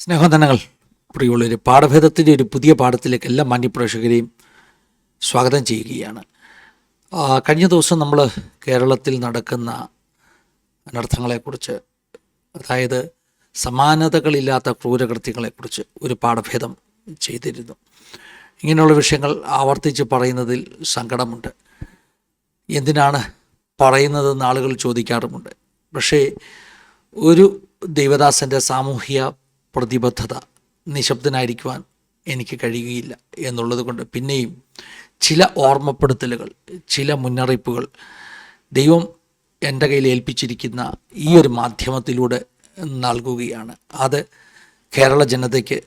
സ്നേഹവന്ദനങ്ങൾ പ്രിയുള്ളൊരു പാഠഭേദത്തിന്റെ ഒരു പുതിയ പാഠത്തിലേക്ക് എല്ലാ മാന്യപ്രേക്ഷകരെയും സ്വാഗതം ചെയ്യുകയാണ്. കഴിഞ്ഞ ദിവസം നമ്മൾ കേരളത്തിൽ നടക്കുന്ന അനർത്ഥങ്ങളെക്കുറിച്ച് അതായത് സമാനതകളില്ലാത്ത ക്രൂരകൃത്യങ്ങളെക്കുറിച്ച് ഒരു പാഠഭേദം ചെയ്തിരുന്നു. ഇങ്ങനെയുള്ള വിഷയങ്ങൾ ആവർത്തിച്ച് പറയുന്നതിൽ സങ്കടമുണ്ട്. എന്തിനാണ് പറയുന്നതെന്ന് ആളുകൾ ചോദിക്കാറുമുണ്ട്. പക്ഷേ ഒരു ദൈവദാസന്റെ സാമൂഹ്യ പ്രതിബദ്ധത നിശബ്ദനായിരിക്കുവാൻ എനിക്ക് കഴിയുകയില്ല എന്നുള്ളത് കൊണ്ട് പിന്നെയും ചില ഓർമ്മപ്പെടുത്തലുകൾ ചില മുന്നറിയിപ്പുകൾ ദൈവം എന്റെ കയ്യിൽ ഏൽപ്പിച്ചിരിക്കുന്ന ഈ ഒരു മാധ്യമത്തിലൂടെ നൽകുകയാണ്. അത് കേരള ജനതയ്ക്ക്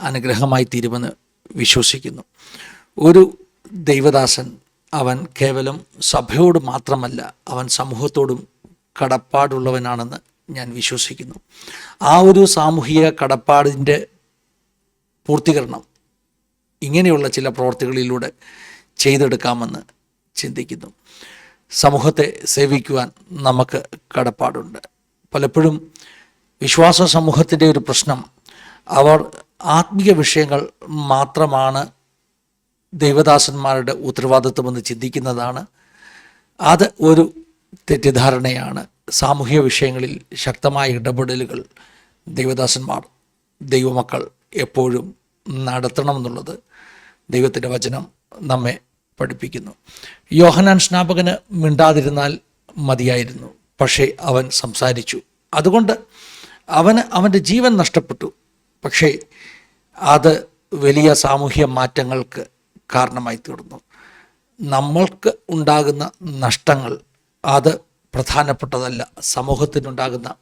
അനുഗ്രഹമായി തീരുമെന്ന് വിശ്വസിക്കുന്നു. ഒരു ദൈവദാസൻ അവൻ കേവലം സഭയോട് മാത്രമല്ല അവൻ സമൂഹത്തോടും കടപ്പാടുള്ളവനാണെന്ന് ഞാൻ വിശ്വസിക്കുന്നു. ആ ഒരു സാമൂഹിക കടപ്പാടിന്റെ പൂർത്തീകരണം ഇങ്ങനെയുള്ള ചില പ്രവർത്തികളിലൂടെ ചെയ്തെടുക്കാമെന്ന് ചിന്തിക്കുന്നു. സമൂഹത്തെ സേവിക്കുവാൻ നമുക്ക് കടപ്പാടുണ്ട്. പലപ്പോഴും വിശ്വാസ സമൂഹത്തിന്റെ ഒരു പ്രശ്നം അവർ ആത്മീയ വിഷയങ്ങൾ മാത്രമാണ് ദൈവദാസന്മാരുടെ ഉത്തരവാദിത്വമെന്ന് ചിന്തിക്കുന്നതാണ്. അത് ഒരു തെറ്റിദ്ധാരണയാണ്. സാമൂഹിക വിഷയങ്ങളിൽ ശക്തമായ ഇടപെടലുകൾ ദൈവദാസന്മാർ ദൈവമക്കൾ എപ്പോഴും നടത്തണമെന്നുള്ളത് ദൈവത്തിന്റെ വചനം നമ്മെ പഠിപ്പിക്കുന്നു. യോഹനാൻ സ്നാപകന് മിണ്ടാതിരുന്നാൽ മതിയായിരുന്നു. പക്ഷേ അവൻ സംസാരിച്ചു. അതുകൊണ്ട് അവന് അവന്റെ ജീവൻ നഷ്ടപ്പെട്ടു. പക്ഷേ അത് വലിയ സാമൂഹ്യ മാറ്റങ്ങൾക്ക് കാരണമായി തീർന്നു. നമ്മൾക്ക് ഉണ്ടാകുന്ന നഷ്ടങ്ങൾ അത് പ്രധാനപ്പെട്ടതല്ല. സമൂഹത്തിനുണ്ടാകുന്ന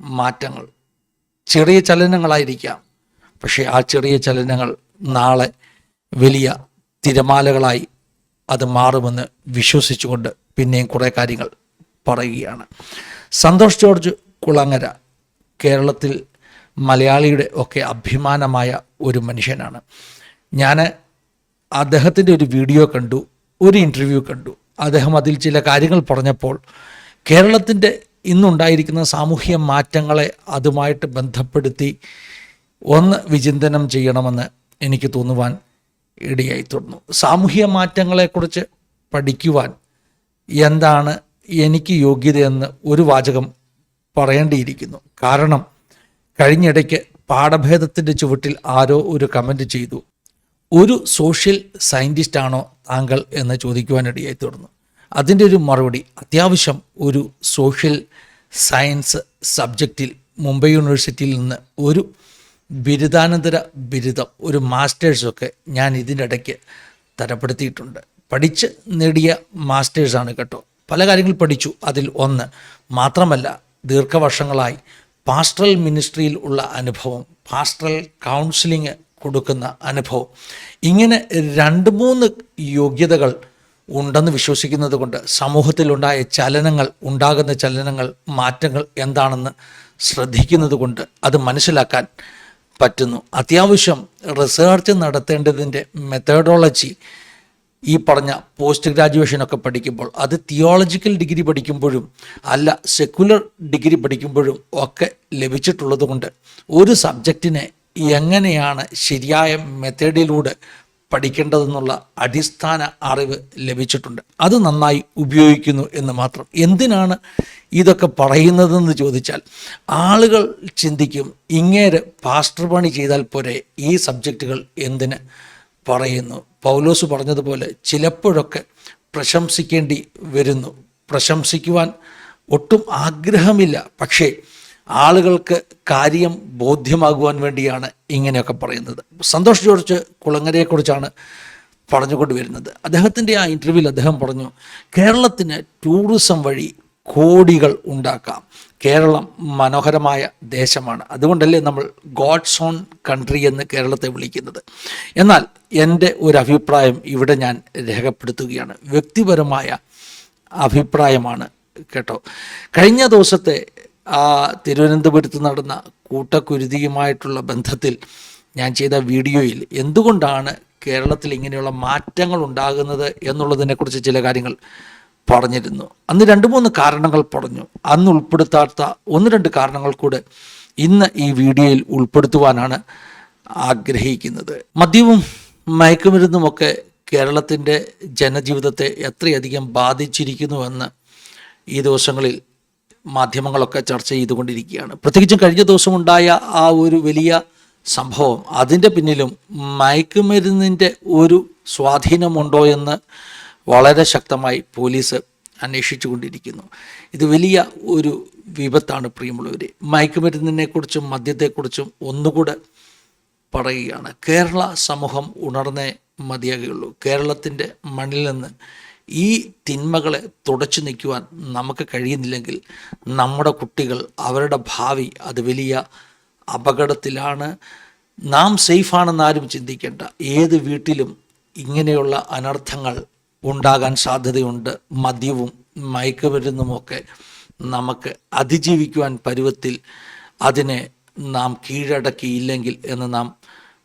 മാറ്റങ്ങൾ. ചെറിയ ചലനങ്ങളായിരിക്കാം. പക്ഷേ ആ ചെറിയ ചലനങ്ങൾ നാളെ വലിയ തിരമാലകളായി അത് മാറുമെന്ന് വിശ്വസിച്ചുകൊണ്ട് പിന്നെയും കുറേ കാര്യങ്ങൾ പറയുകയാണ്. സന്തോഷ് ജോർജ് കുളങ്ങര കേരളത്തിൽ മലയാളിയുടെ ഒക്കെ അഭിമാനമായ ഒരു മനുഷ്യനാണ്. ഞാൻ അദ്ദേഹത്തിന്റെ ഒരു വീഡിയോ കണ്ടു ഒരു ഇന്റർവ്യൂ കണ്ടു. അദ്ദേഹം അതിൽ ചില കാര്യങ്ങൾ പറഞ്ഞപ്പോൾ കേരളത്തിന്റെ ഇന്നുണ്ടായിരിക്കുന്ന സാമൂഹ്യ മാറ്റങ്ങളെ അതുമായിട്ട് ബന്ധപ്പെടുത്തി ഒന്ന് വിചിന്തനം ചെയ്യണമെന്ന് എനിക്ക് തോന്നുവാൻ ഇടയായി തീർന്നു സാമൂഹ്യ മാറ്റങ്ങളെക്കുറിച്ച് പഠിക്കുവാൻ എന്താണ് എനിക്ക് യോഗ്യതയെന്ന് ഒരു വാചകം പറയേണ്ടിയിരിക്കുന്നു. കാരണം കഴിഞ്ഞിടയ്ക്ക് പാഠഭേദത്തിന്റെ ചുവട്ടിൽ ആരോ ഒരു കമന്റ് ചെയ്തു. ഒരു സോഷ്യൽ സയന്റിസ്റ്റാണോ താങ്കൾ എന്ന് ചോദിക്കുവാനിടയായി തീർന്നു അതിന്റെ ഒരു മറുപടി അത്യാവശ്യം ഒരു സോഷ്യൽ സയൻസ് സബ്ജക്റ്റിൽ മുംബൈ യൂണിവേഴ്സിറ്റിയിൽ നിന്ന് ഒരു ബിരുദാനന്തര ബിരുദം ഒരു മാസ്റ്റേഴ്സൊക്കെ ഞാൻ ഇതിന്റെ ഇടയ്ക്ക് തരപ്പെടുത്തിയിട്ടുണ്ട്. പഠിച്ച് നേടിയ മാസ്റ്റേഴ്സാണ് കേട്ടോ. പല കാര്യങ്ങൾ പഠിച്ചു. അതിൽ ഒന്ന് മാത്രമല്ല ദീർഘവർഷങ്ങളായി പാസ്റ്ററൽ മിനിസ്ട്രിയിൽ ഉള്ള അനുഭവം പാസ്റ്ററൽ കൗൺസിലിംഗ് കൊടുക്കുന്ന അനുഭവം. ഇങ്ങനെ രണ്ട് മൂന്ന് യോഗ്യതകൾ ഉണ്ടെന്ന് വിശ്വസിക്കുന്നത് കൊണ്ട് സമൂഹത്തിലുണ്ടായ ചലനങ്ങൾ ഉണ്ടാകുന്ന ചലനങ്ങൾ മാറ്റങ്ങൾ എന്താണെന്ന് ശ്രദ്ധിക്കുന്നത് കൊണ്ട് അത് മനസ്സിലാക്കാൻ പറ്റുന്നു. അത്യാവശ്യം റിസേർച്ച് നടത്തേണ്ടതിന്റെ മെത്തേഡോളജി ഈ പറഞ്ഞ പോസ്റ്റ് ഗ്രാജുവേഷനൊക്കെ പഠിക്കുമ്പോൾ അത് തിയോളജിക്കൽ ഡിഗ്രി പഠിക്കുമ്പോഴും അല്ല സെക്കുലർ ഡിഗ്രി പഠിക്കുമ്പോഴും ഒക്കെ ലഭിച്ചിട്ടുള്ളതുകൊണ്ട് ഒരു സബ്ജക്റ്റിനെ എങ്ങനെയാണ് ശരിയായ മെത്തേഡിലൂടെ പഠിക്കേണ്ടതെന്നുള്ള അടിസ്ഥാന അറിവ് ലഭിച്ചിട്ടുണ്ട്. അത് നന്നായി ഉപയോഗിക്കുന്നു എന്ന് മാത്രം. എന്തിനാണ് ഇതൊക്കെ പറയുന്നതെന്ന് ചോദിച്ചാൽ ആളുകൾ ചിന്തിക്കും ഇങ്ങേരെ പാസ്റ്റർ പണി ചെയ്താൽ പോരെ ഈ സബ്ജക്റ്റുകൾ എന്തിന് പറയുന്നു. പൗലോസ് പറഞ്ഞതുപോലെ ചിലപ്പോഴൊക്കെ പ്രശംസിക്കേണ്ടി വരുന്നു. പ്രശംസിക്കുവാൻ ഒട്ടും ആഗ്രഹമില്ല. പക്ഷേ ആളുകൾക്ക് കാര്യം ബോധ്യമാകുവാൻ വേണ്ടിയാണ് ഇങ്ങനെയൊക്കെ പറയുന്നത്. സന്തോഷ് ജോർജ് കുളങ്ങരയെക്കുറിച്ചാണ് പറഞ്ഞുകൊണ്ട് വരുന്നത് അദ്ദേഹത്തിന്റെ ആ ഇന്റർവ്യൂവിൽ അദ്ദേഹം പറഞ്ഞു കേരളത്തിന് ടൂറിസം വഴി കോടികൾ ഉണ്ടാക്കാം. കേരളം മനോഹരമായ ദേശമാണ്. അതുകൊണ്ടല്ലേ നമ്മൾ ഗോഡ്സ് ഓൺ കൺട്രി എന്ന് കേരളത്തെ വിളിക്കുന്നത്. എന്നാൽ എന്റെ ഒരു അഭിപ്രായം ഇവിടെ ഞാൻ രേഖപ്പെടുത്തുകയാണ്. വ്യക്തിപരമായ അഭിപ്രായമാണ് കേട്ടോ. കഴിഞ്ഞ ദിവസത്തെ തിരുവനന്തപുരത്ത് നടന്ന കൂട്ടക്കുരുതിയുമായിട്ടുള്ള ബന്ധത്തിൽ ഞാൻ ചെയ്ത വീഡിയോയിൽ എന്തുകൊണ്ടാണ് കേരളത്തിൽ ഇങ്ങനെയുള്ള മാറ്റങ്ങൾ ഉണ്ടാകുന്നത് എന്നുള്ളതിനെക്കുറിച്ച് ചില കാര്യങ്ങൾ പറഞ്ഞിരുന്നു. അന്ന് രണ്ട് മൂന്ന് കാരണങ്ങൾ പറഞ്ഞു. അന്ന് ഉൾപ്പെടുത്താത്ത ഒന്ന് രണ്ട് കാരണങ്ങൾ കൂടെ ഇന്ന് ഈ വീഡിയോയിൽ ഉൾപ്പെടുത്തുവാനാണ് ആഗ്രഹിക്കുന്നത്. മദ്യവും മയക്കുമരുന്നുമൊക്കെ കേരളത്തിന്റെ ജനജീവിതത്തെ എത്രയധികം ബാധിച്ചിരിക്കുന്നുവെന്ന് ഈ ദിവസങ്ങളിൽ മാധ്യമങ്ങളൊക്കെ ചർച്ച ചെയ്തുകൊണ്ടിരിക്കുകയാണ്. പ്രത്യേകിച്ചും കഴിഞ്ഞ ദിവസം ഉണ്ടായ ആ ഒരു വലിയ സംഭവം അതിന്റെ പിന്നിലും മയക്കുമരുന്നിന്റെ ഒരു സ്വാധീനമുണ്ടോ എന്ന് വളരെ ശക്തമായി പോലീസ് അന്വേഷിച്ചു കൊണ്ടിരിക്കുന്നു ഇത് വലിയ ഒരു വിപത്താണ് പ്രിയമുള്ളവർ മയക്കുമരുന്നിനെക്കുറിച്ചും മദ്യത്തെക്കുറിച്ചും ഒന്നുകൂടെ പറയുകയാണ്. കേരള സമൂഹം ഉണർന്നേ മതിയാകുകയുള്ളൂ. കേരളത്തിന്റെ മണ്ണിൽ നിന്ന് ഈ തിന്മകളെ തുടച്ചു നിൽക്കുവാൻ നമുക്ക് കഴിയുന്നില്ലെങ്കിൽ നമ്മുടെ കുട്ടികൾ അവരുടെ ഭാവി അത് വലിയ അപകടത്തിലാണ്. നാം സേഫാണെന്ന് ആരും ചിന്തിക്കേണ്ട. ഏത് വീട്ടിലും ഇങ്ങനെയുള്ള അനർത്ഥങ്ങൾ ഉണ്ടാകാൻ സാധ്യതയുണ്ട്. മദ്യവും മയക്കുമരുന്നുമൊക്കെ നമുക്ക് അതിജീവിക്കുവാൻ പരുവത്തിൽ അതിനെ നാം കീഴടക്കിയില്ലെങ്കിൽ എന്ന് നാം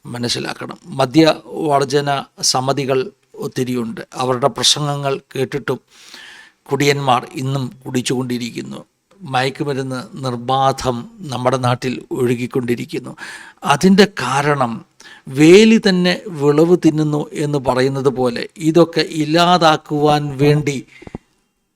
മനസ്സിലാക്കണം. മദ്യവർജന സമിതികൾ ഒത്തിരിയുണ്ട്. അവരുടെ പ്രസംഗങ്ങൾ കേട്ടിട്ടും കുടിയന്മാർ ഇന്നും കുടിച്ചുകൊണ്ടിരിക്കുന്നു. മയക്കുമരുന്ന് നിർബാധം നമ്മുടെ നാട്ടിൽ ഒഴുകിക്കൊണ്ടിരിക്കുന്നു. അതിന്റെ കാരണം വേലി തന്നെ വിളവ് തിന്നുന്നു എന്ന് പറയുന്നത് പോലെ ഇതൊക്കെ ഇല്ലാതാക്കുവാൻ വേണ്ടി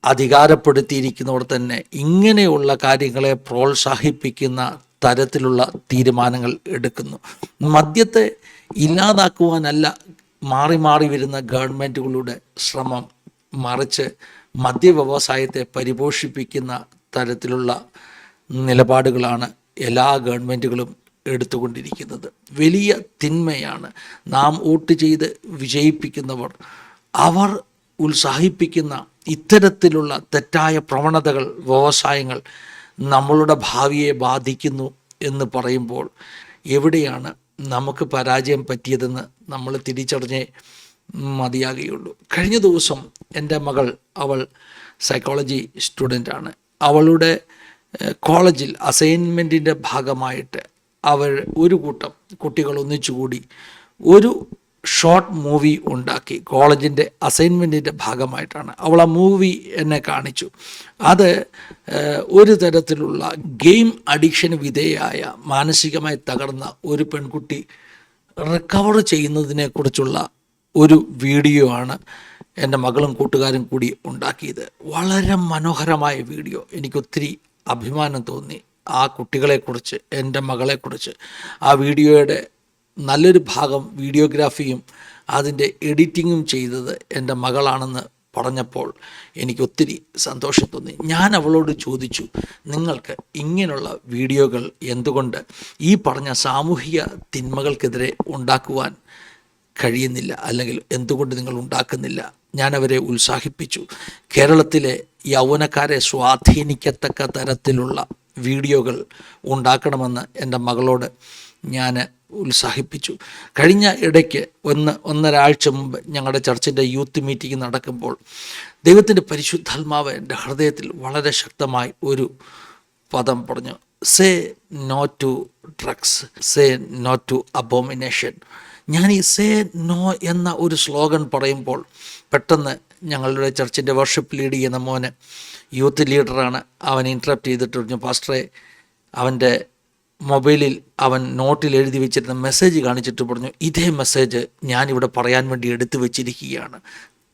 അധികാരപ്പെടുത്തിയിരിക്കുന്നവർ തന്നെ ഇങ്ങനെയുള്ള കാര്യങ്ങളെ പ്രോത്സാഹിപ്പിക്കുന്ന തരത്തിലുള്ള തീരുമാനങ്ങൾ എടുക്കുന്നു. മദ്യത്തെ ഇല്ലാതാക്കുവാനല്ല മാറി മാറി വരുന്ന ഗവൺമെന്റുകളുടെ ശ്രമം മറിച്ച് മദ്യവ്യവസായത്തെ പരിപോഷിപ്പിക്കുന്ന തരത്തിലുള്ള നിലപാടുകളാണ് എല്ലാ ഗവൺമെന്റുകളും എടുത്തുകൊണ്ടിരിക്കുന്നത്. വലിയ തിന്മയാണ് നാം വോട്ട് ചെയ്ത് വിജയിപ്പിക്കുന്നവർ. അവർ ഉത്സാഹിപ്പിക്കുന്ന ഇത്തരത്തിലുള്ള തെറ്റായ പ്രവണതകൾ വ്യവസായങ്ങൾ നമ്മളുടെ ഭാവിയെ ബാധിക്കുന്നു എന്ന് പറയുമ്പോൾ എവിടെയാണ് നമുക്ക് പരാജയം പറ്റിയതെന്ന് നമ്മൾ തിരിച്ചറിഞ്ഞേ മതിയാകുകയുള്ളൂ. കഴിഞ്ഞ ദിവസം എന്റെ മകൾ അവൾ സൈക്കോളജി സ്റ്റുഡന്റാണ് അവളുടെ കോളേജിൽ അസൈൻമെന്റിന്റെ ഭാഗമായിട്ട് അവർ ഒരു കൂട്ടം കുട്ടികൾ ഒന്നിച്ചുകൂടി ഒരു ഷോർട്ട് മൂവി ഉണ്ടാക്കി. കോളേജിന്റെ അസൈൻമെന്റിന്റെ ഭാഗമായിട്ടാണ്. അവൾ ആ മൂവി എന്നെ കാണിച്ചു. അത് ഒരു തരത്തിലുള്ള ഗെയിം അഡിക്ഷന് വിധേയായ മാനസികമായി തകർന്ന ഒരു പെൺകുട്ടി റിക്കവർ ചെയ്യുന്നതിനെക്കുറിച്ചുള്ള ഒരു വീഡിയോ ആണ് എന്റെ മകളും കൂട്ടുകാരും കൂടി ഉണ്ടാക്കിയത്. വളരെ മനോഹരമായ വീഡിയോ. എനിക്കൊത്തിരി അഭിമാനം തോന്നി ആ കുട്ടികളെക്കുറിച്ച് എന്റെ മകളെക്കുറിച്ച് ആ വീഡിയോയുടെ നല്ലൊരു ഭാഗം വീഡിയോഗ്രാഫിയും അതിന്റെ എഡിറ്റിങ്ങും ചെയ്തത് എന്റെ മകളാണെന്ന് പറഞ്ഞപ്പോൾ എനിക്ക് ഒത്തിരി സന്തോഷം തോന്നി. ഞാൻ അവളോട് ചോദിച്ചു നിങ്ങൾക്ക് ഇങ്ങനെയുള്ള വീഡിയോകൾ എന്തുകൊണ്ട് ഈ പറഞ്ഞ സാമൂഹിക തിന്മകൾക്കെതിരെ ഉണ്ടാക്കുവാൻ കഴിയുന്നില്ല? അല്ലെങ്കിൽ എന്തുകൊണ്ട് നിങ്ങൾ ഉണ്ടാക്കുന്നില്ല? ഞാൻ അവരെ ഉത്സാഹിപ്പിച്ചു. കേരളത്തിലെ യൗവനക്കാരെ സ്വാധീനിക്കത്തക്ക തരത്തിലുള്ള വീഡിയോകൾ ഉണ്ടാക്കണമെന്ന് എന്റെ മകളോട് ഞാൻ ഉത്സാഹിപ്പിച്ചു. കഴിഞ്ഞ ഇടയ്ക്ക് ഒന്ന് ഒന്നരാഴ്ച മുമ്പ് ഞങ്ങളുടെ ചർച്ചിന്റെ യൂത്ത് മീറ്റിംഗ് നടക്കുമ്പോൾ ദൈവത്തിന്റെ പരിശുദ്ധാത്മാവ് എന്റെ ഹൃദയത്തിൽ വളരെ ശക്തമായി ഒരു പദം പറഞ്ഞു. Say no to drugs say no to abomination. ഞാൻ ഈ സേ നോ എന്ന ഒരു സ്ലോഗൻ പറയുമ്പോൾ പെട്ടെന്ന് ഞങ്ങളുടെ ചർച്ചിന്റെ വർഷിപ്പ് ലീഡ് ചെയ്യുന്ന മോന് യൂത്ത് ലീഡറാണ്. അവൻ ഇൻട്രപ്റ്റ് ചെയ്തിട്ട് പറഞ്ഞു പാസ്റ്ററെ അവന്റെ മൊബൈലിൽ അവൻ നോട്ടിൽ എഴുതി വെച്ചിരുന്ന മെസ്സേജ് കാണിച്ചിട്ട് പറഞ്ഞു ഇതേ മെസ്സേജ് ഞാനിവിടെ പറയാൻ വേണ്ടി എടുത്തു വെച്ചിരിക്കുകയാണ്.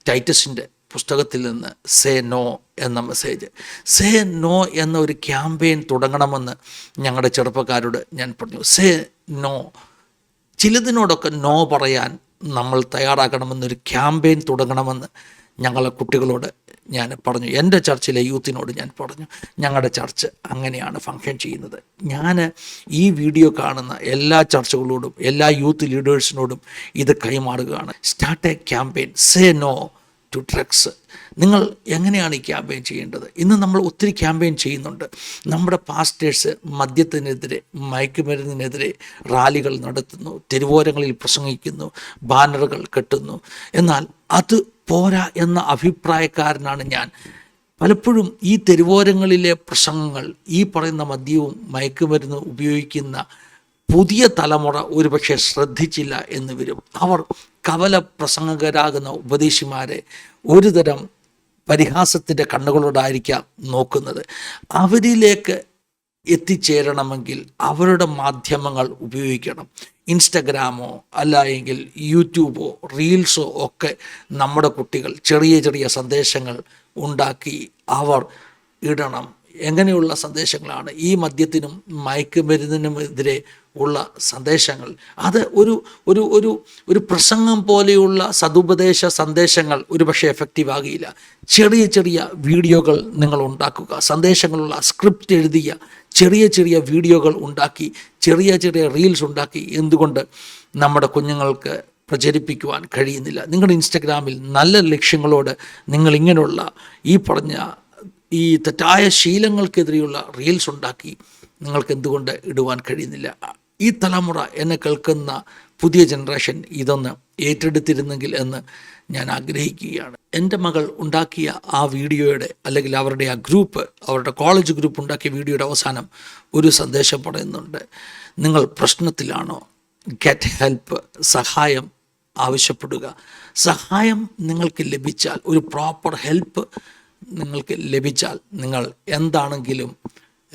ടൈറ്റസിന്റെ പുസ്തകത്തിൽ നിന്ന് സേ നോ എന്ന മെസ്സേജ്. സേ നോ എന്ന ഒരു ക്യാമ്പയിൻ തുടങ്ങണമെന്ന് ഞങ്ങളുടെ ചെറുപ്പക്കാരോട് ഞാൻ പറഞ്ഞു. സേ നോ ചിലതിനോടൊക്കെ നോ പറയാൻ നമ്മൾ തയ്യാറാക്കണമെന്നൊരു ക്യാമ്പയിൻ തുടങ്ങണമെന്ന് ഞങ്ങളെ കുട്ടികളോട് ഞാൻ പറഞ്ഞു. എന്റെ ചർച്ചിലെ യൂത്തിനോട് ഞാൻ പറഞ്ഞു ഞങ്ങളുടെ ചർച്ച് അങ്ങനെയാണ് ഫങ്ഷൻ ചെയ്യുന്നത്. ഞാൻ ഈ വീഡിയോ കാണുന്ന എല്ലാ ചർച്ചകളോടും എല്ലാ യൂത്ത് ലീഡേഴ്സിനോടും ഇത് കൈമാറുകയാണ്. Start a campaign. Say no to drugs നിങ്ങൾ എങ്ങനെയാണ് ഈ ക്യാമ്പയിൻ ചെയ്യേണ്ടത്? ഇന്ന് നമ്മൾ ഒത്തിരി ക്യാമ്പയിൻ ചെയ്യുന്നുണ്ട്. നമ്മുടെ പാസ്റ്റേഴ്സ് മദ്യത്തിനെതിരെ മയക്കുമരുന്നിനെതിരെ റാലികൾ നടത്തുന്നു തെരുവോരങ്ങളിൽ പ്രസംഗിക്കുന്നു ബാനറുകൾ കെട്ടുന്നു. എന്നാൽ അത് പോരാ എന്ന അഭിപ്രായക്കാരനാണ് ഞാൻ. പലപ്പോഴും ഈ തെരുവോരങ്ങളിലെ പ്രസംഗങ്ങൾ ഈ പറയുന്ന മദ്യവും മയക്കുമരുന്ന് ഉപയോഗിക്കുന്ന പുതിയ തലമുറ ഒരുപക്ഷെ ശ്രദ്ധിച്ചില്ല എന്ന് വരും. അവർ കവല പ്രസംഗകരാകുന്ന ഉപദേശിമാരെ ഒരുതരം പരിഹാസത്തിന്റെ കണ്ണുകളോടായിരിക്കാം നോക്കുന്നത്. അവരിലേക്ക് എത്തിച്ചേരണമെങ്കിൽ അവരുടെ മാധ്യമങ്ങൾ ഉപയോഗിക്കണം. ഇൻസ്റ്റഗ്രാമോ അല്ല എങ്കിൽ യൂട്യൂബോ റീൽസോ ഒക്കെ നമ്മുടെ കുട്ടികൾ ചെറിയ ചെറിയ സന്ദേശങ്ങൾ ഉണ്ടാക്കി അവർ ഇടണം. എങ്ങനെയുള്ള സന്ദേശങ്ങളാണ്? ഈ മദ്യത്തിനും മയക്കുമരുന്നിനുമെതിരെ ഉള്ള സന്ദേശങ്ങൾ. അത് ഒരു ഒരു ഒരു ഒരു പ്രസംഗം പോലെയുള്ള സതുപദേശ സന്ദേശങ്ങൾ ഒരുപക്ഷെ എഫക്റ്റീവ് ആകില്ല ചെറിയ ചെറിയ വീഡിയോകൾ നിങ്ങൾ ഉണ്ടാക്കുക. സന്ദേശങ്ങളുള്ള സ്ക്രിപ്റ്റ് എഴുതിയ ചെറിയ ചെറിയ വീഡിയോകൾ ഉണ്ടാക്കി ചെറിയ ചെറിയ റീൽസ് ഉണ്ടാക്കി എന്തുകൊണ്ട് നമ്മുടെ കുഞ്ഞുങ്ങൾക്ക് പ്രചരിപ്പിക്കുവാൻ കഴിയുന്നില്ല? നിങ്ങളുടെ ഇൻസ്റ്റഗ്രാമിൽ നല്ല ലക്ഷ്യങ്ങളോട് നിങ്ങൾ ഇങ്ങനെയുള്ള ഈ പറഞ്ഞ ഈ തെറ്റായ ശീലങ്ങൾക്കെതിരെയുള്ള റീൽസ് ഉണ്ടാക്കി നിങ്ങൾക്ക് എന്തുകൊണ്ട് ഇടുവാൻ കഴിയുന്നില്ല? ഈ തലമുറ എന്നെ കേൾക്കുന്ന പുതിയ ജനറേഷൻ ഇതൊന്ന് ഏറ്റെടുത്തിരുന്നെങ്കിൽ എന്ന് ഞാൻ ആഗ്രഹിക്കുകയാണ്. എന്റെ മകൾ ഉണ്ടാക്കിയ ആ വീഡിയോയുടെ അല്ലെങ്കിൽ അവരുടെ ആ ഗ്രൂപ്പ് അവരുടെ കോളേജ് ഗ്രൂപ്പ് ഉണ്ടാക്കിയ വീഡിയോയുടെ അവസാനം ഒരു സന്ദേശം പറയുന്നുണ്ട്. നിങ്ങൾ പ്രശ്നത്തിലാണോ? ഗെറ്റ് ഹെൽപ്പ് സഹായം ആവശ്യപ്പെടുക. സഹായം നിങ്ങൾക്ക് ലഭിച്ചാൽ ഒരു പ്രോപ്പർ ഹെൽപ്പ് നിങ്ങൾക്ക് ലഭിച്ചാൽ നിങ്ങൾ എന്താണെങ്കിലും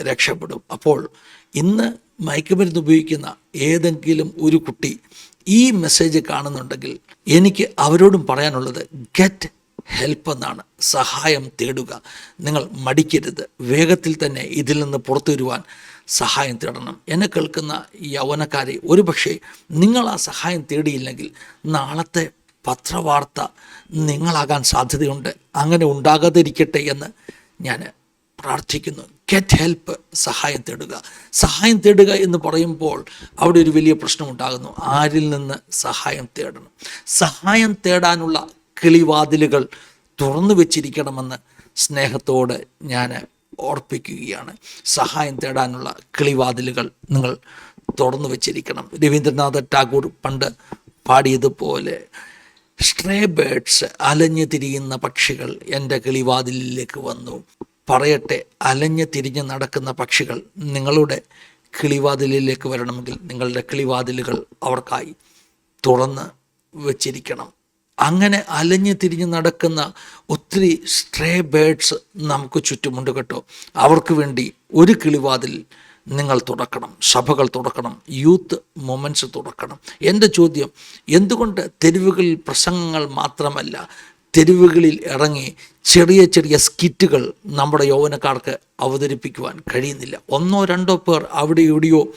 രക്ഷപ്പെടും. അപ്പോൾ ഇന്ന് മയക്കുമരുന്ന് ഉപയോഗിക്കുന്ന ഏതെങ്കിലും ഒരു കുട്ടി ഈ മെസ്സേജ് കാണുന്നുണ്ടെങ്കിൽ എനിക്ക് അവരോടും പറയാനുള്ളത് ഗെറ്റ് ഹെൽപ്പ് എന്നാണ്. സഹായം തേടുക. നിങ്ങൾ മടിക്കരുത്. വേഗത്തിൽ തന്നെ ഇതിൽ നിന്ന് പുറത്തു വരുവാൻ സഹായം തേടണം. എന്നെ കേൾക്കുന്ന യൗവനക്കാരെ ഒരുപക്ഷെ നിങ്ങൾ ആ സഹായം തേടിയില്ലെങ്കിൽ നാളത്തെ പത്രവാർത്ത നിങ്ങളാകാൻ സാധ്യതയുണ്ട്. അങ്ങനെ ഉണ്ടാകാതിരിക്കട്ടെ എന്ന് ഞാൻ പ്രാർത്ഥിക്കുന്നു. ഗെറ്റ് ഹെൽപ്പ് സഹായം തേടുക. സഹായം തേടുക എന്ന് പറയുമ്പോൾ അവിടെ ഒരു വലിയ പ്രശ്നമുണ്ടാകുന്നു. ആരിൽ നിന്ന് സഹായം തേടണം? സഹായം തേടാനുള്ള കിളിവാതിലുകൾ തുറന്നു വെച്ചിരിക്കണമെന്ന് സ്നേഹത്തോടെ ഞാൻ ഓർപ്പിക്കുകയാണ്. സഹായം തേടാനുള്ള കിളിവാതിലുകൾ നിങ്ങൾ തുറന്നു വെച്ചിരിക്കണം. രവീന്ദ്രനാഥ ടാഗോർ പണ്ട് പാടിയതുപോലെ സ്ട്രേ ബേഡ്സ് അലഞ്ഞു തിരിയുന്ന പക്ഷികൾ എന്റെ കിളിവാതിലിലേക്ക് വന്നു. പറയട്ടെ അലഞ്ഞ് തിരിഞ്ഞ് നടക്കുന്ന പക്ഷികൾ നിങ്ങളുടെ കിളിവാതിലിലേക്ക് വരണമെങ്കിൽ നിങ്ങളുടെ കിളിവാതിലുകൾ അവർക്കായി തുറന്ന് വച്ചിരിക്കണം. അങ്ങനെ അലഞ്ഞു തിരിഞ്ഞ് നടക്കുന്ന ഒത്തിരി സ്ട്രേ ബേഡ്സ് നമുക്ക് ചുറ്റുമുണ്ട് കേട്ടോ. അവർക്ക് വേണ്ടി ഒരു കിളിവാതിൽ നിങ്ങൾ തുറക്കണം സഭകൾ തുറക്കണം യൂത്ത് മൊമെന്റ്സ് തുറക്കണം. എന്റെ ചോദ്യം എന്തുകൊണ്ട് തെരുവുകളിൽ പ്രസംഗങ്ങൾ മാത്രമല്ല തെരുവുകളിൽ ഇറങ്ങി ചെറിയ ചെറിയ സ്കിറ്റുകൾ നമ്മുടെ യൗവനക്കാർക്ക് അവതരിപ്പിക്കുവാൻ കഴിയുന്നില്ല. ഒന്നോ രണ്ടോ പേർ അവിടെ എവിടെയോ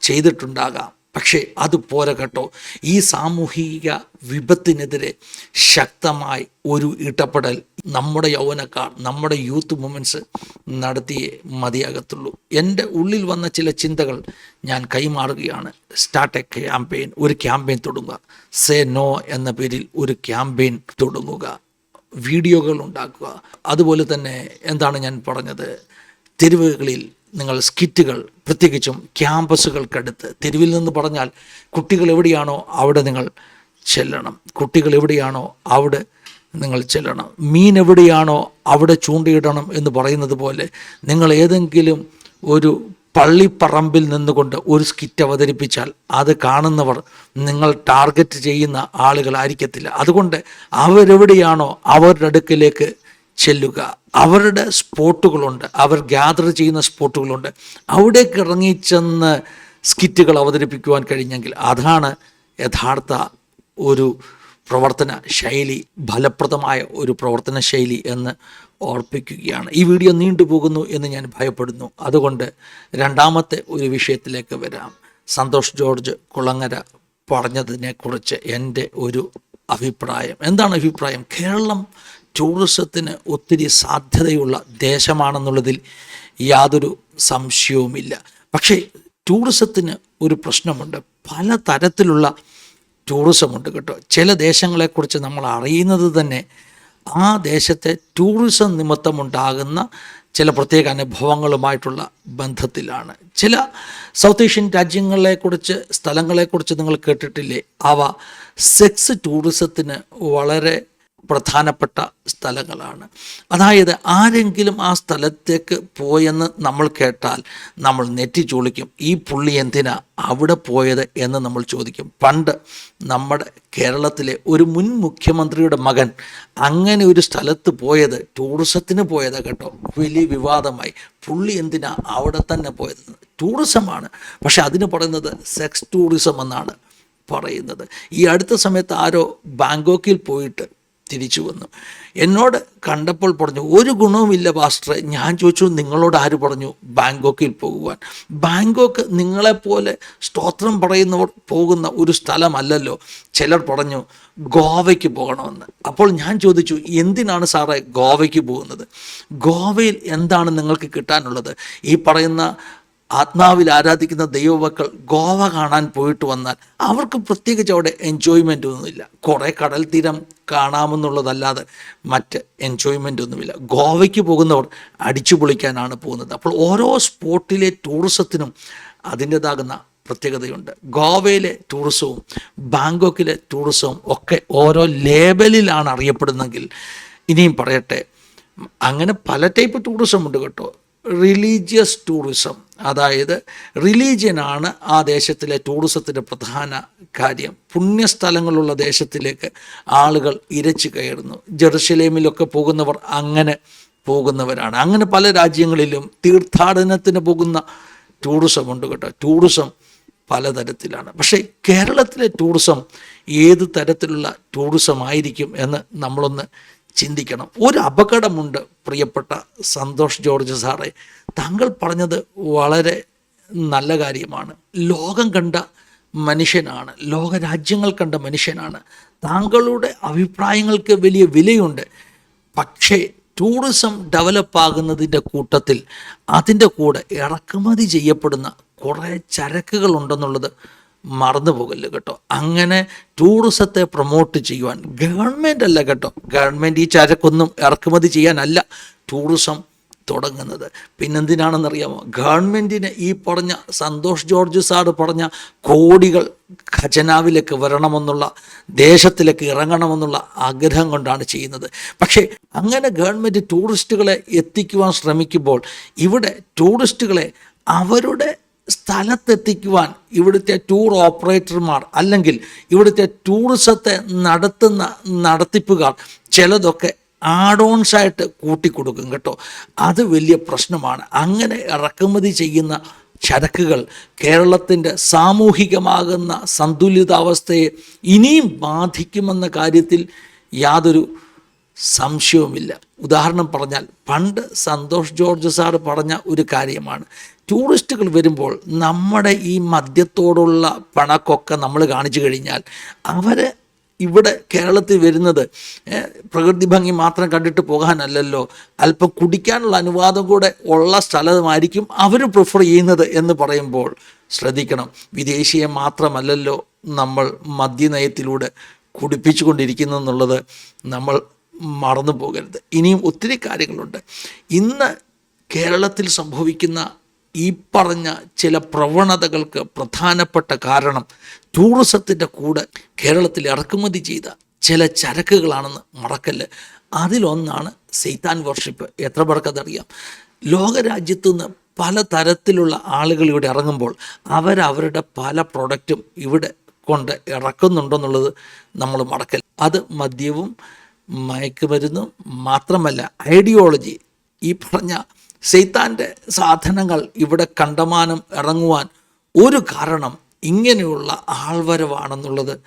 ചെയ്തിട്ടുണ്ടാകാം. പക്ഷേ അത് പോര കേട്ടോ. ഈ സാമൂഹിക വിപത്തിനെതിരെ ശക്തമായി ഒരു ഇടപെടൽ നമ്മുടെ യൗവനക്കാർ നമ്മുടെ യൂത്ത് മൂമെന്റ്സ് നടത്തിയേ മതിയാകത്തുള്ളൂ. എന്റെ ഉള്ളിൽ വന്ന ചില ചിന്തകൾ ഞാൻ കൈമാറുകയാണ്. സ്റ്റാർട്ട് എ ക്യാമ്പയിൻ ഒരു ക്യാമ്പയിൻ തുടങ്ങുക. സേ നോ എന്ന പേരിൽ ഒരു ക്യാമ്പയിൻ തുടങ്ങുക. വീഡിയോകൾ ഉണ്ടാക്കുക. അതുപോലെ തന്നെ എന്താണ് ഞാൻ പറഞ്ഞത്? തെരുവുകളിൽ നിങ്ങൾ സ്കിറ്റുകൾ പ്രത്യേകിച്ചും ക്യാമ്പസുകൾക്കടുത്ത്. തെരുവിൽ നിന്ന് പറഞ്ഞാൽ കുട്ടികൾ എവിടെയാണോ അവിടെ നിങ്ങൾ ചെല്ലണം. കുട്ടികൾ എവിടെയാണോ അവിടെ നിങ്ങൾ ചെല്ലണം. മീൻ എവിടെയാണോ അവിടെ ചൂണ്ടയിടണം എന്ന് പറയുന്നത് പോലെ നിങ്ങൾ ഏതെങ്കിലും ഒരു പള്ളിപ്പറമ്പിൽ നിന്നുകൊണ്ട് ഒരു സ്കിറ്റ് അവതരിപ്പിച്ചാൽ അത് കാണുന്നവർ നിങ്ങൾ ടാർഗറ്റ് ചെയ്യുന്ന ആളുകളായിരിക്കത്തില്ല. അതുകൊണ്ട് അവരെവിടെയാണോ അവരുടെ അടുക്കിലേക്ക് ചെല്ലുക. അവരുടെ സ്പോട്ടുകളുണ്ട്. അവർ ഗ്യാദർ ചെയ്യുന്ന സ്പോട്ടുകളുണ്ട്. അവിടേക്ക് ഇറങ്ങിച്ചെന്ന് സ്കിറ്റുകൾ അവതരിപ്പിക്കുവാൻ കഴിഞ്ഞെങ്കിൽ അതാണ് യഥാർത്ഥ ഒരു പ്രവർത്തന ശൈലി ഫലപ്രദമായ ഒരു പ്രവർത്തന ശൈലി എന്ന് ഓർപ്പിക്കുകയാണ്. ഈ വീഡിയോ നീണ്ടുപോകുന്നു എന്ന് ഞാൻ ഭയപ്പെടുന്നു. അതുകൊണ്ട് രണ്ടാമത്തെ ഒരു വിഷയത്തിലേക്ക് വരാം. സന്തോഷ് ജോർജ് കുളങ്ങര പറഞ്ഞതിനെക്കുറിച്ച് എന്റെ ഒരു അഭിപ്രായം. എന്താണ് അഭിപ്രായം? കേരളം ടൂറിസത്തിന് ഒത്തിരി സാധ്യതയുള്ള ദേശമാണെന്നുള്ളതിൽ യാതൊരു സംശയവുമില്ല. പക്ഷേ ടൂറിസത്തിന് ഒരു പ്രശ്നമുണ്ട്. പല തരത്തിലുള്ള ടൂറിസമുണ്ട് കേട്ടോ. ചില ദേശങ്ങളെക്കുറിച്ച് നമ്മൾ അറിയുന്നത് തന്നെ ആ ദേശത്തെ ടൂറിസം നിമിത്തമുണ്ടാകുന്ന ചില പ്രത്യേക അനുഭവങ്ങളുമായിട്ടുള്ള ബന്ധത്തിലാണ്. ചില സൗത്ത് ഏഷ്യൻ രാജ്യങ്ങളെക്കുറിച്ച് സ്ഥലങ്ങളെക്കുറിച്ച് നിങ്ങൾ കേട്ടിട്ടില്ലേ? അവ സെക്സ് ടൂറിസത്തിന് വളരെ പ്രധാനപ്പെട്ട സ്ഥലങ്ങളാണ്. അതായത് ആരെങ്കിലും ആ സ്ഥലത്തേക്ക് പോയെന്ന് നമ്മൾ കേട്ടാൽ നമ്മൾ നെറ്റി ചുളിക്കും. ഈ പുള്ളി എന്തിനാ അവിടെ പോയത് എന്ന് നമ്മൾ ചോദിക്കും. പണ്ട് നമ്മുടെ കേരളത്തിലെ ഒരു മുൻ മുഖ്യമന്ത്രിയുടെ മകൻ അങ്ങനെ ഒരു സ്ഥലത്ത് പോയത് ടൂറിസത്തിന് പോയത് കേട്ടോ. വലിയ വിവാദമായി. പുള്ളി എന്തിനാ അവിടെ തന്നെ പോയത്? ടൂറിസമാണ്. പക്ഷെ അതിന് പറയുന്നത് സെക്സ് ടൂറിസം എന്നാണ് പറയുന്നത്. ഈ അടുത്ത സമയത്ത് ആരോ ബാങ്കോക്കിൽ പോയിട്ട് തിരിച്ചു വന്നു. എന്നോട് കണ്ടപ്പോൾ പറഞ്ഞു ഒരു ഗുണവുമില്ല പാസ്റ്ററെ. ഞാൻ ചോദിച്ചു നിങ്ങളോട് ആര് പറഞ്ഞു? ബാങ്കോക്കിൽ പോകുവാൻ. ബാങ്കോക്ക് നിങ്ങളെപ്പോലെ സ്തോത്രം പറയുന്നവർ പോകുന്ന ഒരു സ്ഥലമല്ലല്ലോ. ചിലർ പറഞ്ഞു ഗോവയ്ക്ക് പോകണമെന്ന്. അപ്പോൾ ഞാൻ ചോദിച്ചു എന്തിനാണ് സാറേ ഗോവയ്ക്ക് പോകുന്നത്? ഗോവയിൽ എന്താണ് നിങ്ങൾക്ക് കിട്ടാനുള്ളത്? ഈ പറയുന്ന ആത്മാവിൽ ആരാധിക്കുന്ന ദൈവമക്കൾ ഗോവ കാണാൻ പോയിട്ട് വന്നാൽ അവർക്ക് പ്രത്യേകിച്ച് അവിടെ എൻജോയ്മെന്റ് ഒന്നുമില്ല. കുറേ കടൽ തീരം കാണാമെന്നുള്ളതല്ലാതെ മറ്റ് എൻജോയ്മെന്റ് ഒന്നുമില്ല. ഗോവയ്ക്ക് പോകുന്നവർ അടിച്ചു പൊളിക്കാനാണ് പോകുന്നത്. അപ്പോൾ ഓരോ സ്പോട്ടിലെ ടൂറിസത്തിനും അതിന്റെതാകുന്ന പ്രത്യേകതയുണ്ട്. ഗോവയിലെ ടൂറിസവും ബാങ്കോക്കിലെ ടൂറിസവും ഒക്കെ ഓരോ ലേബലിലാണ് അറിയപ്പെടുന്നെങ്കിൽ ഇനിയും പറയട്ടെ അങ്ങനെ പല ടൈപ്പ് ടൂറിസം ഉണ്ട് കേട്ടോ. റിലീജിയസ് ടൂറിസം അതായത് റിലീജിയനാണ് ആ ദേശത്തിലെ ടൂറിസത്തിന്റെ പ്രധാന കാര്യം. പുണ്യസ്ഥലങ്ങളുള്ള ദേശത്തിലേക്ക് ആളുകൾ ഇരച്ചു കയറുന്നു. ജെറുസലേമിലൊക്കെ പോകുന്നവർ അങ്ങനെ പോകുന്നവരാണ്. അങ്ങനെ പല രാജ്യങ്ങളിലും തീർത്ഥാടനത്തിന് പോകുന്ന ടൂറിസം ഉണ്ട് കേട്ടോ. ടൂറിസം പലതരത്തിലാണ്. പക്ഷേ കേരളത്തിലെ ടൂറിസം ഏത് തരത്തിലുള്ള ടൂറിസം ആയിരിക്കും എന്ന് നമ്മളൊന്ന് ചിന്തിക്കണം. ഒരു അപകടമുണ്ട് പ്രിയപ്പെട്ട സന്തോഷ് ജോർജ് സാറേ. താങ്കൾ പറഞ്ഞത് വളരെ നല്ല കാര്യമാണ്. ലോകം കണ്ട മനുഷ്യനാണ് ലോകരാജ്യങ്ങൾ കണ്ട മനുഷ്യനാണ്. താങ്കളുടെ അഭിപ്രായങ്ങൾക്ക് വലിയ വിലയുണ്ട്. പക്ഷേ ടൂറിസം ഡെവലപ്പ് ആകുന്നതിന്റെ കൂട്ടത്തിൽ അതിന്റെ കൂടെ ഇറക്കുമതി ചെയ്യപ്പെടുന്ന കുറേ ചരക്കുകളുണ്ടെന്നുള്ളത് മറന്നു പോകല്ല് കേട്ടോ. അങ്ങനെ ടൂറിസത്തെ പ്രൊമോട്ട് ചെയ്യുവാൻ ഗവൺമെന്റ് അല്ല കേട്ടോ. ഗവൺമെന്റ് ഈ ചരക്കൊന്നും ഇറക്കുമതി ചെയ്യാനല്ല ടൂറിസം തുടങ്ങുന്നത്. പിന്നെന്തിനാണെന്നറിയാമോ? ഗവൺമെന്റിന് ഈ പറഞ്ഞ സന്തോഷ് ജോർജ് സാറ് പറഞ്ഞ കോടികൾ ഖജനാവിലേക്ക് വരണമെന്നുള്ള ദേശത്തിലേക്ക് ഇറങ്ങണമെന്നുള്ള ആഗ്രഹം കൊണ്ടാണ് ചെയ്യുന്നത്. പക്ഷേ അങ്ങനെ ഗവൺമെന്റ് ടൂറിസ്റ്റുകളെ എത്തിക്കുവാൻ ശ്രമിക്കുമ്പോൾ ഇവിടെ ടൂറിസ്റ്റുകളെ അവരുടെ സ്ഥലത്തെത്തിക്കുവാൻ ഇവിടുത്തെ ടൂർ ഓപ്പറേറ്റർമാർ അല്ലെങ്കിൽ ഇവിടുത്തെ ടൂറിസത്തെ നടത്തുന്ന നടത്തിപ്പുകാർ ചിലതൊക്കെ ആഡോൺസ് ആയിട്ട് കൂട്ടിക്കൊടുക്കും കേട്ടോ. അത് വലിയ പ്രശ്നമാണ്. അങ്ങനെ ഇറക്കുമതി ചെയ്യുന്ന ചരക്കുകൾ കേരളത്തിന്റെ സാമൂഹികമാകുന്ന സന്തുലിതാവസ്ഥയെ ഇനിയും ബാധിക്കുമെന്ന കാര്യത്തിൽ യാതൊരു സംശയവുമില്ല. ഉദാഹരണം പറഞ്ഞാൽ പണ്ട് സന്തോഷ് ജോർജ് സാറ് പറഞ്ഞ ഒരു കാര്യമാണ്. ടൂറിസ്റ്റുകൾ വരുമ്പോൾ നമ്മുടെ ഈ മദ്യത്തോടുള്ള പണക്കൊക്കെ നമ്മൾ കാണിച്ചു കഴിഞ്ഞാൽ അവർ ഇവിടെ കേരളത്തിൽ വരുന്നത് പ്രകൃതി ഭംഗി മാത്രം കണ്ടിട്ട് പോകാനല്ലല്ലോ. അല്പം കുടിക്കാനുള്ള അനുവാദം കൂടെ ഉള്ള സ്ഥലമായിരിക്കും അവർ പ്രിഫർ ചെയ്യുന്നത് എന്ന് പറയുമ്പോൾ ശ്രദ്ധിക്കണം. വിദേശിയെ മാത്രമല്ലല്ലോ നമ്മൾ മദ്യനയത്തിലൂടെ കുടിപ്പിച്ചുകൊണ്ടിരിക്കുന്നു എന്നുള്ളത് നമ്മൾ മറന്നു പോകരുത്. ഇനിയും ഒത്തിരി കാര്യങ്ങളുണ്ട്. ഇന്ന് കേരളത്തിൽ സംഭവിക്കുന്ന ഈ പറഞ്ഞ ചില പ്രവണതകൾക്ക് പ്രധാനപ്പെട്ട കാരണം ടൂറിസത്തിന്റെ കൂടെ കേരളത്തിൽ ഇറക്കുമതി ചെയ്ത ചില ചരക്കുകളാണെന്ന് മറക്കല്ല്. അതിലൊന്നാണ് സെയ്ത്താൻ വർഷിപ്പ് എത്ര പേർക്കതറിയാം ലോകരാജ്യത്തു നിന്ന് പല തരത്തിലുള്ള ആളുകൾ ഇവിടെ ഇറങ്ങുമ്പോൾ അവരവരുടെ പല പ്രൊഡക്റ്റും ഇവിടെ കൊണ്ട് ഇറക്കുന്നുണ്ടെന്നുള്ളത് നമ്മൾ മറക്കൽ അത് മദ്യവും മയക്കുമരുന്നും മാത്രമല്ല ഐഡിയോളജി ഈ പറഞ്ഞ സെയ്ത്താന്റെ സാധനങ്ങൾ ഇവിടെ കണ്ടമാനം ഇറങ്ങുവാൻ ഒരു കാരണം ഇങ്ങനെയുള്ള ആൾവരവാണെന്നുള്ളത്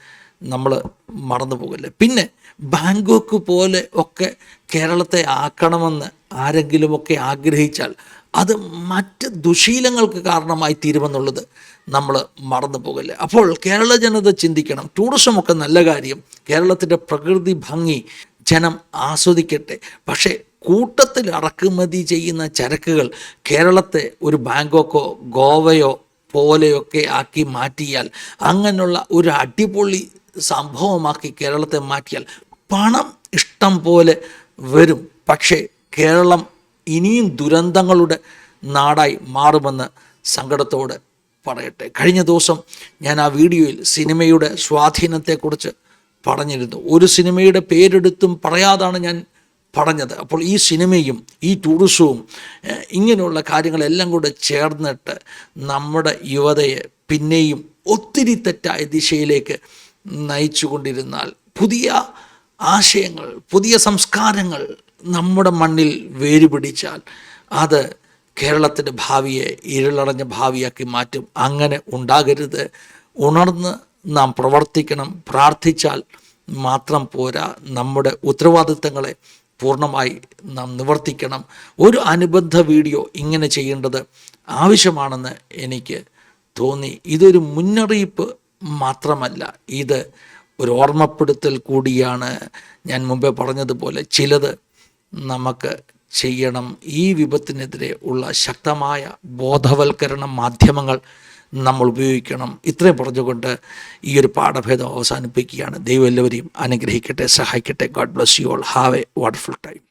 നമ്മൾ മറന്നു പോകില്ല. പിന്നെ ബാങ്കോക്ക് പോലെ ഒക്കെ കേരളത്തെ ആക്കണമെന്ന് ആരെങ്കിലുമൊക്കെ ആഗ്രഹിച്ചാൽ അത് മറ്റ് ദുശീലങ്ങൾക്ക് കാരണമായി തീരുമെന്നുള്ളത് നമ്മൾ മറന്നു പോകല്ലേ. അപ്പോൾ കേരള ജനത ചിന്തിക്കണം. ടൂറിസമൊക്കെ നല്ല കാര്യം. കേരളത്തിന്റെ പ്രകൃതി ഭംഗി ജനം ആസ്വദിക്കട്ടെ. പക്ഷേ കൂട്ടത്തിൽ ഇറക്കുമതി ചെയ്യുന്ന ചരക്കുകൾ കേരളത്തെ ഒരു ബാങ്കോക്കോ ഗോവയോ പോലെയൊക്കെ ആക്കി മാറ്റിയാൽ അങ്ങനെയുള്ള ഒരു അടിപൊളി സംഭവമാക്കി കേരളത്തെ മാറ്റിയാൽ പണം ഇഷ്ടം പോലെ വരും. പക്ഷേ കേരളം ഇനിയും ദുരന്തങ്ങളുടെ നാടായി മാറുമെന്ന് സങ്കടത്തോട് പറയട്ടെ. കഴിഞ്ഞ ദിവസം ഞാൻ ആ വീഡിയോയിൽ സിനിമയുടെ സ്വാധീനത്തെക്കുറിച്ച് പറഞ്ഞിരുന്നു. ഒരു സിനിമയുടെ പേരെടുത്തും പറയാതാണ് ഞാൻ പറഞ്ഞത്. അപ്പോൾ ഈ സിനിമയും ഈ ടൂറിസവും ഇങ്ങനെയുള്ള കാര്യങ്ങളെല്ലാം കൂടെ ചേർന്നിട്ട് നമ്മുടെ യുവതയെ പിന്നെയും ഒത്തിരി തെറ്റായ ദിശയിലേക്ക് നയിച്ചുകൊണ്ടിരുന്നാൽ പുതിയ ആശയങ്ങൾ പുതിയ സംസ്കാരങ്ങൾ നമ്മുടെ മണ്ണിൽ വേരുപിടിച്ചാൽ അത് കേരളത്തിന്റെ ഭാവിയെ ഇരുളടഞ്ഞ ഭാവിയാക്കി മാറ്റും. അങ്ങനെ ഉണ്ടാകരുത്. ഉണർന്ന് നാം പ്രവർത്തിക്കണം പ്രാർത്ഥിച്ചാൽ മാത്രം പോരാ. നമ്മുടെ ഉത്തരവാദിത്തങ്ങളെ പൂർണമായി നാം നിവർത്തിക്കണം. ഒരു അനുബന്ധ വീഡിയോ ഇങ്ങനെ ചെയ്യേണ്ടത് ആവശ്യമാണെന്ന് എനിക്ക് തോന്നി. ഇതൊരു മുന്നറിയിപ്പ് മാത്രമല്ല ഇത് ഒരു ഓർമ്മപ്പെടുത്തൽ കൂടിയാണ്. ഞാൻ മുമ്പേ പറഞ്ഞതുപോലെ ചിലത് നമുക്ക് ചെയ്യണം. ഈ വിപത്തിനെതിരെ ഉള്ള ശക്തമായ ബോധവൽക്കരണ മാധ്യമങ്ങൾ നമ്മൾ ഉപയോഗിക്കണം. ഇത്രയും പറഞ്ഞുകൊണ്ട് ഈ ഒരു പാഠഭേദം അവസാനിപ്പിക്കുകയാണ്. ദൈവം എല്ലാവരെയും അനുഗ്രഹിക്കട്ടെ സഹായിക്കട്ടെ. God bless you all have a wonderful time